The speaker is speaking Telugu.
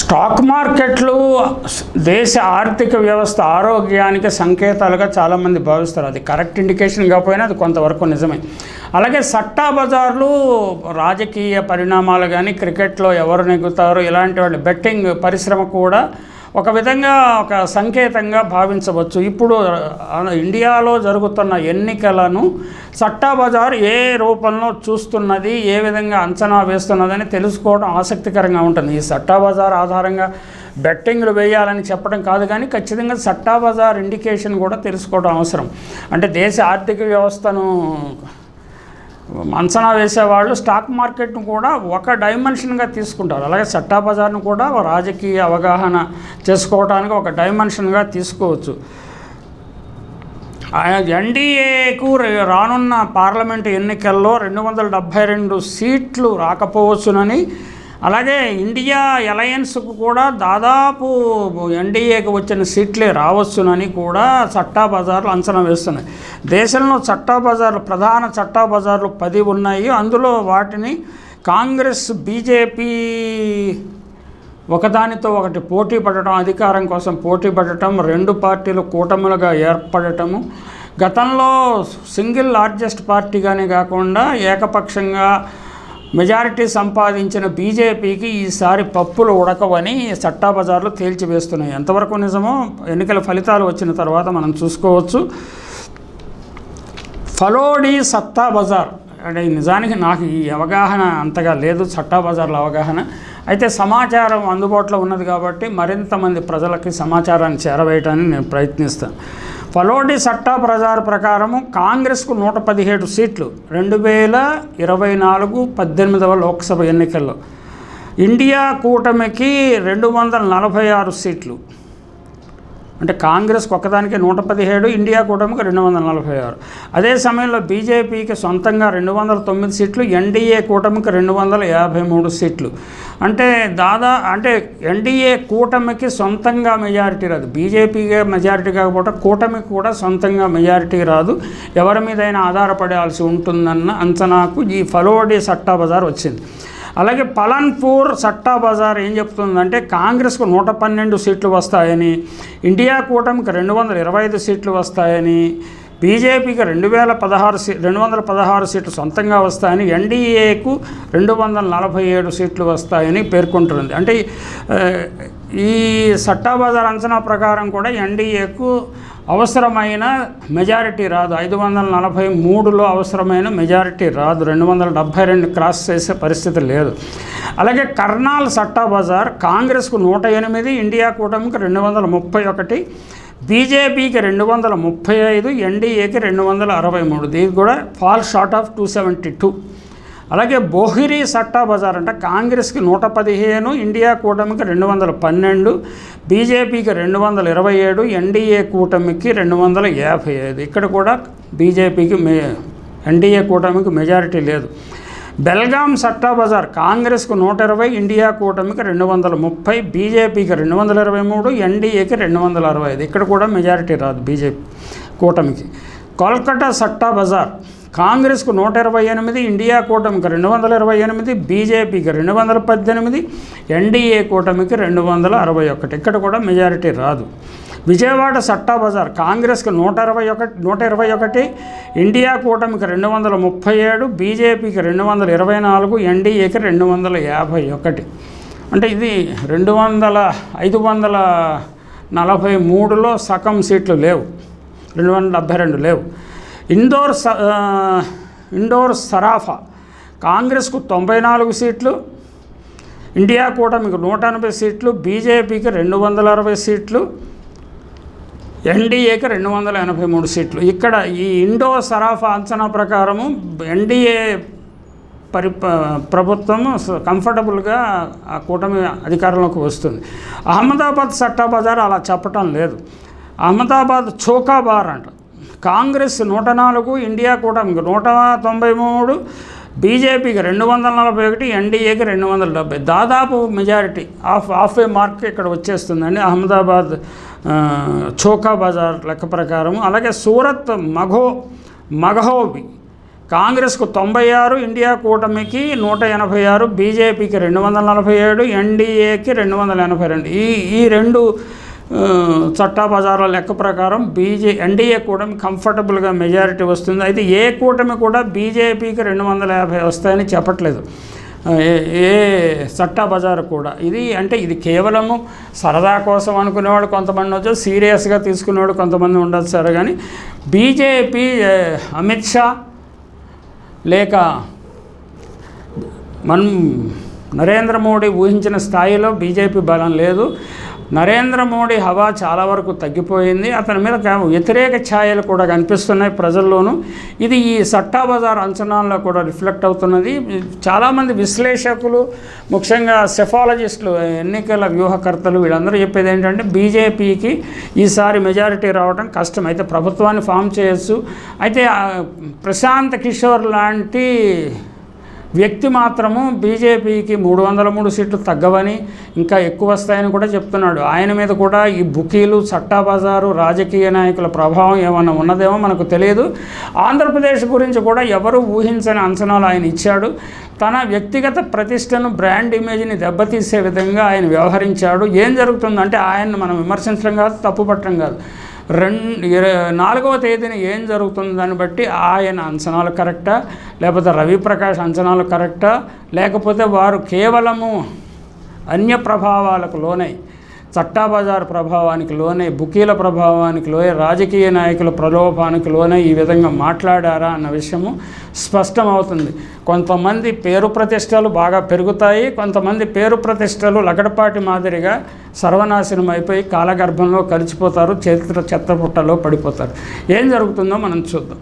స్టాక్ మార్కెట్లు దేశ ఆర్థిక వ్యవస్థ ఆరోగ్యానికి సంకేతాలుగా చాలామంది భావిస్తారు. అది కరెక్ట్ ఇండికేషన్ కాకపోయినా అది కొంతవరకు నిజమే. అలాగే సట్టా బజార్లు రాజకీయ పరిణామాలు కానీ క్రికెట్లో ఎవరు నెగ్గుతారు ఇలాంటి వాళ్ళు బెట్టింగ్ పరిశ్రమ కూడా ఒక విధంగా ఒక సంకేతంగా భావించవచ్చు. ఇప్పుడు ఇండియాలో జరుగుతున్న ఎన్నికలను సట్టాబజార్ ఏ రూపంలో చూస్తున్నది ఏ విధంగా అంచనా వేస్తున్నదని తెలుసుకోవడం ఆసక్తికరంగా ఉంటుంది. ఈ సట్టాబజార్ ఆధారంగా బెట్టింగ్లు వేయాలని చెప్పడం కాదు కానీ ఖచ్చితంగా సట్టాబజార్ ఇండికేషన్ కూడా తెలుసుకోవడం అవసరం. అంటే దేశ ఆర్థిక వ్యవస్థను అంచనా వేసేవాళ్ళు స్టాక్ మార్కెట్ను కూడా ఒక డైమెన్షన్గా తీసుకుంటారు. అలాగే సట్టా బజార్ను కూడా రాజకీయ అవగాహన చేసుకోవడానికి ఒక డైమెన్షన్గా తీసుకోవచ్చు. ఎన్డీఏకు రానున్న పార్లమెంటు ఎన్నికల్లో రెండు వందల డెబ్భై రెండు సీట్లు రాకపోవచ్చునని అలాగే ఇండియా అలయన్స్కు కూడా దాదాపు ఎన్డీఏకి వచ్చిన సీట్లే రావచ్చునని కూడా చట్టా బజార్లు అంచనా వేస్తున్నాయి. దేశంలో చట్టా బజార్లు ప్రధాన చట్టా బజార్లు పది ఉన్నాయి. అందులో వాటిని కాంగ్రెస్ బీజేపీ ఒకదానితో ఒకటి పోటీ పడటం అధికారం కోసం పోటీ పడటం రెండు పార్టీలు కూటములుగా ఏర్పడటము. గతంలో సింగిల్ లార్జెస్ట్ పార్టీగానే కాకుండా ఏకపక్షంగా మెజారిటీ సంపాదించిన బీజేపీకి ఈసారి పప్పులు ఉడకవని చట్టా బజార్లు తేల్చివేస్తున్నాయి. ఎంతవరకు నిజమో ఎన్నికల ఫలితాలు వచ్చిన తర్వాత మనం చూసుకోవచ్చు. ఫలోడి సత్తా బజార్ అంటే నిజానికి నాకు ఈ అవగాహన అంతగా లేదు సట్టా బజార్ల అవగాహన. అయితే సమాచారం అందుబాటులో ఉన్నది కాబట్టి మరింత మంది ప్రజలకి సమాచారాన్ని చేరవేయటానికి నేను ప్రయత్నిస్తాను. పలోడి సట్టా ప్రజార ప్రకారము కాంగ్రెస్కు నూట పదిహేడు సీట్లు రెండు వేల ఇరవై నాలుగు పద్దెనిమిదవ లోక్సభ ఎన్నికల్లో. ఇండియా కూటమికి రెండు వందల నలభై ఆరు సీట్లు. అంటే కాంగ్రెస్ ఒక్కదానికి నూట పదిహేడు ఇండియా కూటమికి రెండు వందల నలభై ఆరు. అదే సమయంలో బీజేపీకి సొంతంగా రెండు వందల తొమ్మిది సీట్లు ఎన్డీఏ కూటమికి రెండు వందల యాభై మూడు సీట్లు. అంటే దాదా అంటే ఎన్డీఏ కూటమికి సొంతంగా మెజారిటీ రాదు. బీజేపీగా మెజారిటీ కాకపోతే కూటమికి కూడా సొంతంగా మెజారిటీ రాదు. ఎవరి మీదైనా ఆధారపడాల్సి ఉంటుందన్న అంచనాకు ఈ ఫలోడి సట్టా బజార్ వచ్చింది. అలాగే పలన్పూర్ సట్టా బజార్ ఏం చెప్తుందంటే కాంగ్రెస్కు నూట పన్నెండు సీట్లు వస్తాయని ఇండియా కూటమికి రెండు వందల ఇరవై ఐదు సీట్లు వస్తాయని బీజేపీకి రెండు వేల పదహారు సీ రెండు వందల పదహారు సీట్లు సొంతంగా వస్తాయని ఎన్డీఏకు రెండు వందల నలభై ఏడు సీట్లు వస్తాయని పేర్కొంటుంది అంటే ఈ సట్టాబజార్ అంచనా ప్రకారం కూడా ఎన్డీఏకు అవసరమైన మెజారిటీ రాదు. ఐదు వందల నలభై మూడులో అవసరమైన మెజారిటీ రాదు. రెండు వందల డెబ్భై రెండు క్రాస్ చేసే పరిస్థితి లేదు. అలాగే కర్నాల్ సట్టా బజార్ కాంగ్రెస్కు నూట ఎనిమిది ఇండియా కూటమికి రెండు వందల ముప్పై ఒకటి బీజేపీకి రెండు వందల ముప్పై ఐదు ఎన్డీఏకి రెండు వందల అరవై మూడు. దీనికి కూడా fall short of two seventy two. అలాగే బోహిరి సట్టా బజార్ అంటే కాంగ్రెస్కి నూట పదిహేను ఇండియా కూటమికి రెండు వందల పన్నెండు బీజేపీకి రెండు వందల ఇరవై ఏడు ఎన్డీఏ కూటమికి రెండు వందల యాభై ఐదు. ఇక్కడ కూడా బీజేపీకి మే ఎన్డీఏ కూటమికి మెజారిటీ లేదు. బెల్గాం సట్టా బజార్ కాంగ్రెస్కు నూట ఇరవై ఇండియా కూటమికి రెండు వందల ముప్పై బీజేపీకి రెండు వందల ఇరవై మూడు ఎన్డీఏకి రెండు వందల అరవై ఐదు. ఇక్కడ కూడా మెజారిటీ రాదు బీజేపీ కూటమికి. కోల్కతా సట్టా బజార్ కాంగ్రెస్కు నూట ఇరవై ఎనిమిది ఇండియా కూటమికి రెండు వందల ఇరవై ఎనిమిది బీజేపీకి రెండు వందల పద్దెనిమిది ఎన్డీఏ కూటమికి రెండు వందల అరవై ఒకటి. ఇక్కడ కూడా మెజారిటీ రాదు. విజయవాడ సట్టా బజార్ కాంగ్రెస్కి నూట ఇరవై ఒకటి నూట ఇరవై ఒకటి ఇండియా కూటమికి రెండు వందల ముప్పై ఏడు బీజేపీకి రెండు వందల ఇరవై నాలుగు ఎన్డీఏకి రెండు వందల యాభై ఒకటి. అంటే ఇది రెండు వందల ఐదు వందల నలభై మూడులో సగం సీట్లు లేవు. రెండు వందల డెబ్భై రెండు లేవు. ఇండోర్ స ఇండోర్ సరాఫా. కాంగ్రెస్కు తొంభై నాలుగు సీట్లు ఇండియా కూటమికి నూట ఎనభై సీట్లు బీజేపీకి రెండు వందల అరవై సీట్లు ఎన్డీఏకి రెండు వందల ఎనభై మూడు సీట్లు. ఇక్కడ ఈ ఇండో సరాఫా అంచనా ప్రకారము ఎన్డీఏ పరి ప్రభుత్వం కంఫర్టబుల్గా ఆ కూటమి అధికారంలోకి వస్తుంది. అహ్మదాబాద్ సట్టా బజార్ అలా చెప్పటం లేదు. అహ్మదాబాద్ చోకా బార్ అంట కాంగ్రెస్ నూట నాలుగు ఇండియా కూటమికి నూట తొంభై మూడు బీజేపీకి రెండు వందల నలభై ఒకటి ఎన్డీఏకి రెండు వందల డెబ్బై. దాదాపు majority half half a mark ఇక్కడ వచ్చేస్తుందండి. అహ్మదాబాద్ చోకా బజార్ లెక్క ప్రకారం అలాగే సూరత్ మఘో మగహోబి కాంగ్రెస్కు తొంభై ఆరు ఇండియా కూటమికి నూట ఎనభై ఆరు బీజేపీకి రెండు వందల నలభై ఏడు ఎన్డీఏకి రెండు వందల ఎనభై రెండు. ఈ ఈ రెండు చట్టా బజార్ల లెక్క ప్రకారం బీజే ఎన్డీఏ కూటమి కంఫర్టబుల్గా మెజారిటీ వస్తుంది. అయితే ఏ కూటమి కూడా బీజేపీకి రెండు వందల యాభై వస్తాయని చెప్పట్లేదు. ఏ ఏ చట్టా బజారు కూడా. ఇది అంటే ఇది కేవలము సరదా కోసం అనుకునేవాడు కొంతమంది ఉండొచ్చు సీరియస్గా తీసుకునేవాడు కొంతమంది ఉండొచ్చు సరే. కానీ బీజేపీ అమిత్ షా లేక మనం నరేంద్ర మోడీ ఊహించిన స్థాయిలో బీజేపీ బలం లేదు. నరేంద్ర మోడీ హవా చాలా వరకు తగ్గిపోయింది. అతని మీద వ్యతిరేక ఛాయలు కూడా కనిపిస్తున్నాయి ప్రజల్లోనూ. ఇది ఈ సట్టా బజార్ అంచనాల్లో కూడా రిఫ్లెక్ట్ అవుతున్నది. చాలామంది విశ్లేషకులు ముఖ్యంగా సెఫాలజిస్టులు ఎన్నికల వ్యూహకర్తలు వీళ్ళందరూ చెప్పేది ఏంటంటే బీజేపీకి ఈసారి మెజారిటీ రావడం కష్టం. అయితే ప్రభుత్వాన్ని ఫామ్ చేయొచ్చు. అయితే ప్రశాంత్ కిషోర్ లాంటి వ్యక్తి మాత్రము బీజేపీకి మూడు వందల మూడు సీట్లు తగ్గవని ఇంకా ఎక్కువ వస్తాయని కూడా చెప్తున్నాడు. ఆయన మీద కూడా ఈ బుకీలు చట్టాబజారు రాజకీయ నాయకుల ప్రభావం ఏమన్నా ఉన్నదేమో మనకు తెలియదు. ఆంధ్రప్రదేశ్ గురించి కూడా ఎవరు ఊహించని అంచనాలు ఆయన ఇచ్చాడు. తన వ్యక్తిగత ప్రతిష్టను బ్రాండ్ ఇమేజ్ని దెబ్బతీసే విధంగా ఆయన వ్యవహరించాడు. ఏం జరుగుతుందంటే ఆయన్ని మనం విమర్శించడం కాదు తప్పు పట్టడం కాదు. రెండు నాలుగవ తేదీన ఏం జరుగుతుంది దాన్ని బట్టి ఆయన అంచనాలు కరెక్టా? లేకపోతే రవిప్రకాష్ అంచనాలు కరెక్టా? లేకపోతే వారు కేవలము అన్య ప్రభావాలకు లోనై చట్టాబజార్ ప్రభావానికి లోనై బుకీల ప్రభావానికి లోయ రాజకీయ నాయకుల ప్రలోభానికి లోనై ఈ విధంగా మాట్లాడారా అన్న విషయము స్పష్టమవుతుంది. కొంతమంది పేరు ప్రతిష్టలు బాగా పెరుగుతాయి కొంతమంది పేరు ప్రతిష్టలు లగడపాటి మాదిరిగా సర్వనాశనం అయిపోయి కాలగర్భంలో కలిసిపోతారు చరిత్ర చెత్తపుట్టలో పడిపోతారు. ఏం జరుగుతుందో మనం చూద్దాం.